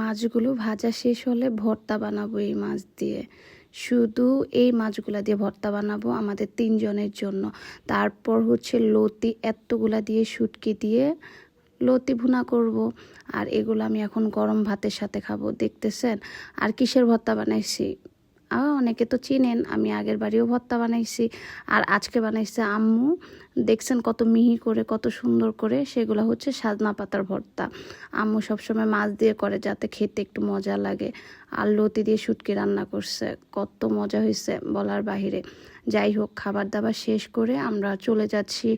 মাছগুলো ভাজা শেষ হলে ভর্তা বানাবো এই মাছ দিয়ে। শুধু এই মাছগুলা দিয়ে ভর্তা বানাবো আমাদের তিনজনের জন্য। তারপর হচ্ছে লতি এতগুলা দিয়ে শুটকি দিয়ে লতি ভুনা করব। আর এগুলো আমি এখন গরম ভাতের সাথে খাব, দেখতেছেন? আর কিসের ভর্তা বানাইছি? অনেকে তো চিনেন, আমি আগের বাড়িও ভর্তা বানাইছি, আর আজকে বানাইছে আম্মু। দেখছেন কত মিহি করে, কত সুন্দর করে, সেগুলো হচ্ছে সাজনা পাতার ভর্তা। আম্মু সবসময় মাছ দিয়ে করে যাতে খেতে একটু মজা লাগে। আর লতি দিয়ে শুটকি রান্না করছে, কত মজা হয়েছে বলার বাহিরে। যাই হোক খাবার দাবার শেষ করে আমরা চলে যাচ্ছি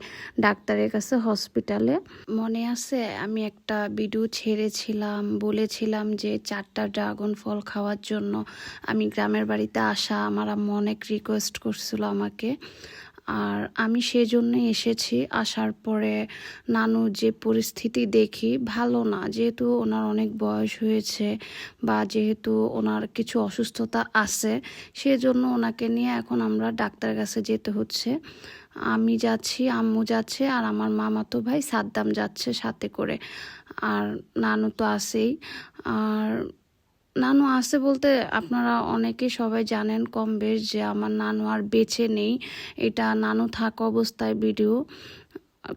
ডাক্তারের কাছে হসপিটালে। মনে আছে, আমি একটা ভিডিও ছেড়েছিলাম, বলেছিলাম যে চারটা ড্রাগন ফল খাওয়ার জন্য আমি গ্রামের বাড়িতে আসা, আমার আম্মু অনেক রিকোয়েস্ট করছিল আমাকে। আর আমি সেজন্যই এসেছি। আসার পরে নানু যে পরিস্থিতি দেখি ভালো না। যেহেতু ওনার অনেক বয়স হয়েছে বা যেহেতু ওনার কিছু অসুস্থতা আছে, সেজন্য ওনাকে নিয়ে এখন আমরা ডাক্তারের কাছে যেতে হচ্ছে। আমি যাচ্ছি, আম্মু যাচ্ছে আর আমার মামাতো ভাই সাদ্দাম যাচ্ছে সাথে করে। আর নানু তো আছেই। আর নানু আছে বলতে আপনারা অনেকেই সবাই জানেন কম বেশ যে আমার নানু আর বেছে নেই। এটা নানু থাকা অবস্থায় ভিডিও।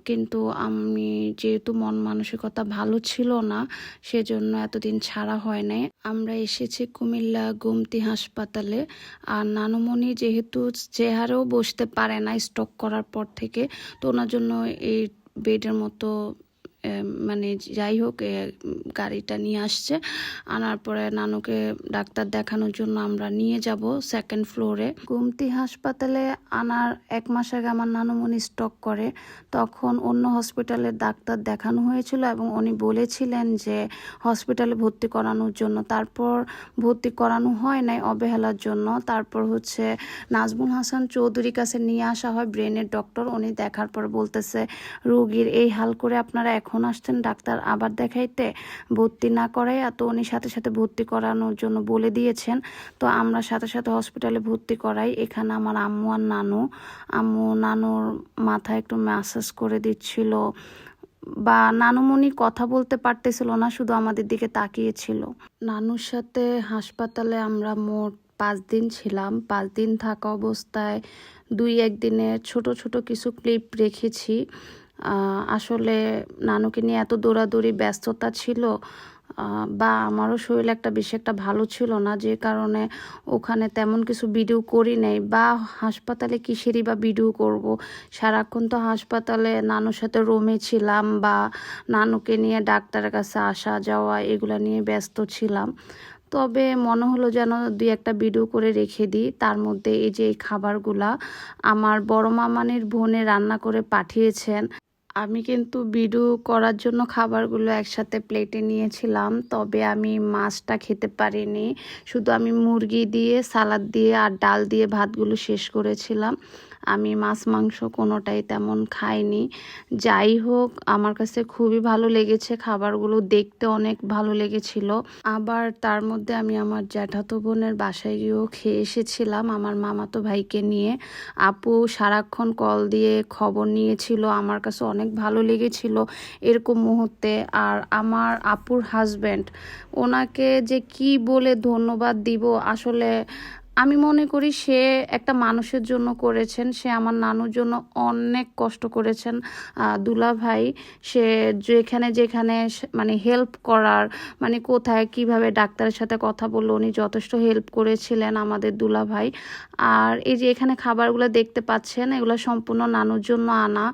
কিন্তু আমি যেহেতু মন মানসিকতা ভালো ছিল না, সেজন্য এতদিন ছাড়া হয় নাই। আমরা এসেছি কুমিল্লা গুমতি হাসপাতালে। আর নানুমণি যেহেতু চেহারেও বসতে পারে না স্টক করার পর থেকে, তো ওনার জন্য এই বেডের মতো মানে যাই হোক গাড়িটা নিয়ে আসছে। আনার পরে নানুকে ডাক্তার দেখানোর জন্য আমরা নিয়ে যাব সেকেন্ড ফ্লোরে গুমতি হাসপাতালে আনার এক মাস আগে আমার নানুমণি স্টক করে। তখন অন্য হসপিটালের ডাক্তার দেখানো হয়েছিল এবং উনি বলেছিলেন যে হসপিটালে ভর্তি করানোর জন্য। তারপর ভর্তি করানো হয় নাই অবহেলার জন্য। তারপর হচ্ছে নাজমুল হাসান চৌধুরীর কাছে নিয়ে আসা হয়। ব্রেনের ডক্টর উনি দেখার পর বলতেছে, রোগীর এই হাল করে আপনারা এখন আসছেন ডাক্তার আবার দেখাইতে ভর্তি না করাই তো উনি সাথে সাথে ভর্তি করানোর জন্য বলে দিয়েছেন। তো আমরা সাথে সাথে হসপিটালে ভর্তি করাই। এখানে আমার আম্মু আর নানু। আম্মু নানুর মাথায় একটু ম্যাসাজ করে দিচ্ছিল। বা নানুমণি কথা বলতে পারতেছিল না, শুধু আমাদের দিকে তাকিয়েছিল। নানুর সাথে হাসপাতালে আমরা মোট পাঁচ দিন ছিলাম। পাঁচ দিন থাকা অবস্থায় দুই একদিনে ছোট ছোট কিছু ক্লিপ রেখেছি। আসলে নানুকে নিয়ে এত দৌড়াদৌড়ি, ব্যস্ততা ছিল বা আমারও শরীর একটা বেশি একটা ভালো ছিল না, যে কারণে ওখানে তেমন কিছু ভিডিও করি নাই, বা হাসপাতালে কিসেরই বা ভিডিও করব। সারাক্ষণ তো হাসপাতালে নানুর সাথে রুমে ছিলাম, বা নানুকে নিয়ে ডাক্তারের কাছে আসা যাওয়া, এগুলা নিয়ে ব্যস্ত ছিলাম। তবে মনে হলো যেন দুই একটা ভিডিও করে রেখে দিই, তার মধ্যে এই যে এই খাবারগুলা আমার বড় মামানির বোনে রান্না করে পাঠিয়েছেন। আমি কিন্তু বিডু করার জন্য খাবারগুলো একসাথে প্লেটে নিয়েছিলাম, তবে আমি মাছটা খেতে পারিনি। শুধু আমি মুরগি দিয়ে, সালাদ দিয়ে আর ডাল দিয়ে ভাতগুলো শেষ করেছিলাম। আমি মাছ, মাংস কোনোটাই তেমন খাইনি। যাই হোক, আমার কাছে খুবই ভালো লেগেছে খাবারগুলো, দেখতে অনেক ভালো লেগেছিল। আবার তার মধ্যে আমি আমার জ্যাঠাতো বোনের বাসায় গিয়েও খেয়ে এসেছিলাম, আমার মামাতো ভাইকে নিয়ে। আপু সারাক্ষণ কল দিয়ে খবর নিয়েছিল, আমার কাছে অনেক ভালো লেগেছিল এরকম মুহূর্তে। আর আমার আপুর হাজব্যান্ড ওনাকে যে কি বলে ধন্যবাদ দিব, আসলে আমি মনে করি সে একটা মানুষের জন্য করেছেন, সে আমার নানুর জন্য অনেক কষ্ট করেছেন। দুলা ভাই, সে যেখানে যেখানে মানে হেল্প করার মানে কোথায় কীভাবে ডাক্তারের সাথে কথা বলল, উনি যথেষ্ট হেল্প করেছিলেন আমাদের দুলা ভাই। আর এই যে এখানে খাবারগুলো দেখতে পাচ্ছেন, এগুলো সম্পূর্ণ নানুর জন্য আনা।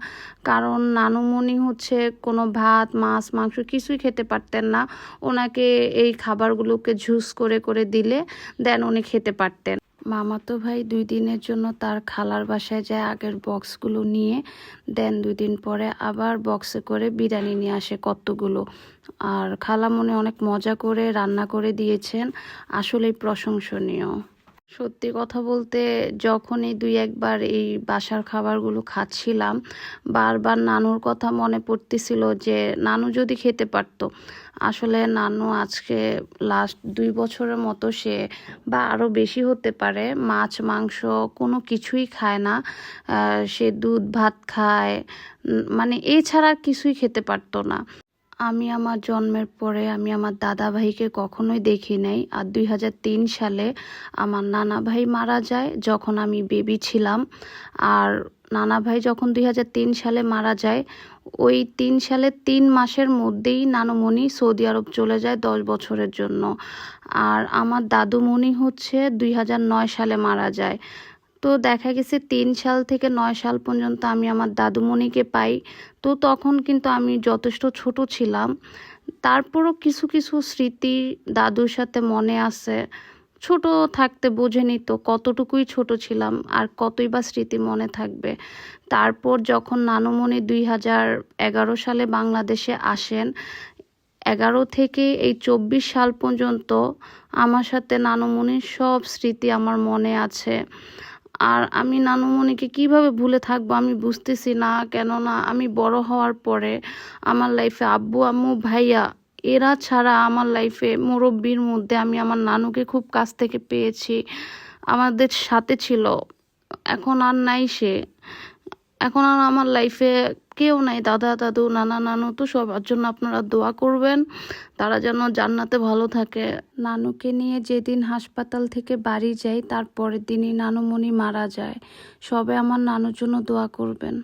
কারণ নানুমণি হচ্ছে কোনো ভাত, মাছ, মাংস কিছুই খেতে পারতেন না। ওনাকে এই খাবারগুলোকে ঝুস করে করে দিলে, দেন উনি খেতে পারতেন। মামাতো ভাই দুই দিনের জন্য তার খালার বাসায় যায় আগের বক্সগুলো নিয়ে, দেন দুই দিন পরে আবার বক্সে করে বিরিয়ানি নিয়ে আসে কতগুলো। আর খালা মনে অনেক মজা করে রান্না করে দিয়েছেন, আসলেই প্রশংসনীয়। সত্যি কথা বলতে যখনই দুই একবার এই বাসার খাবারগুলো খাচ্ছিলাম, বারবার নানুর কথা মনে পড়তেছিল যে, নানু যদি খেতে পারতো। আসলে নানু আজকে লাস্ট দুই বছরের মতো সে বা আরও বেশি হতে পারে, মাছ, মাংস কোনো কিছুই খায় না। সে দুধ, ভাত খায় মানে এছাড়া কিছুই খেতে পারতো না। আমি আমার জন্মের পরে আমি আমার দাদা ভাইকে কখনোই দেখি নাই। আর দুই হাজার তিন সালে আমার নানা ভাই মারা যায় যখন আমি বেবি ছিলাম। আর নানা ভাই যখন দুই হাজার তিন সালে মারা যায়, ওই তিন সালে তিন মাসের মধ্যেই নানুমণি সৌদি আরব চলে যায় দশ বছরের জন্য। আর আমার দাদুমণি হচ্ছে দুই হাজার নয় সালে মারা যায়। তো দেখা গেছে তিন সাল থেকে নয় সাল পর্যন্ত আমি আমার দাদুমণিকে পাই। তো তখন কিন্তু আমি যথেষ্ট ছোট ছিলাম। তারপরও কিছু কিছু স্মৃতি দাদুর সাথে মনে আছে। ছোট থাকতে বোঝেনি তো কতটুকুই ছোট ছিলাম আর কতই বা স্মৃতি মনে থাকবে। তারপর যখন নানুমণি দুই হাজার এগারো সালে বাংলাদেশে আসেন, এগারো থেকে এই চব্বিশ সাল পর্যন্ত আমার সাথে নানুমণির সব স্মৃতি আমার মনে আছে। আর আমি নানুমণিকে কীভাবে ভুলে থাকব আমি বুঝতেছি না, কেননা আমি বড় হওয়ার পরে আমার লাইফে আব্বু, আম্মু, ভাইয়া, এরা ছাড়া আমার লাইফে মুরব্বীর মধ্যে আমি আমার নানুকে খুব কাছ থেকে পেয়েছি। আমাদের সাথে ছিল। এখন আর নাই সে। এখন আর আমার লাইফে কেউ নাই, দাদা, দাদু, নানা, নানু, তো সবার জন্য আপনারা দোয়া করবেন। তারা যেন জান্নাতে ভালো থাকে। নানুকে নিয়ে যেদিন হাসপাতাল থেকে বাড়ি যাই তারপরের দিনই নানুমণি মারা যায়। সবে আমার নানুর জন্য দোয়া করবেন।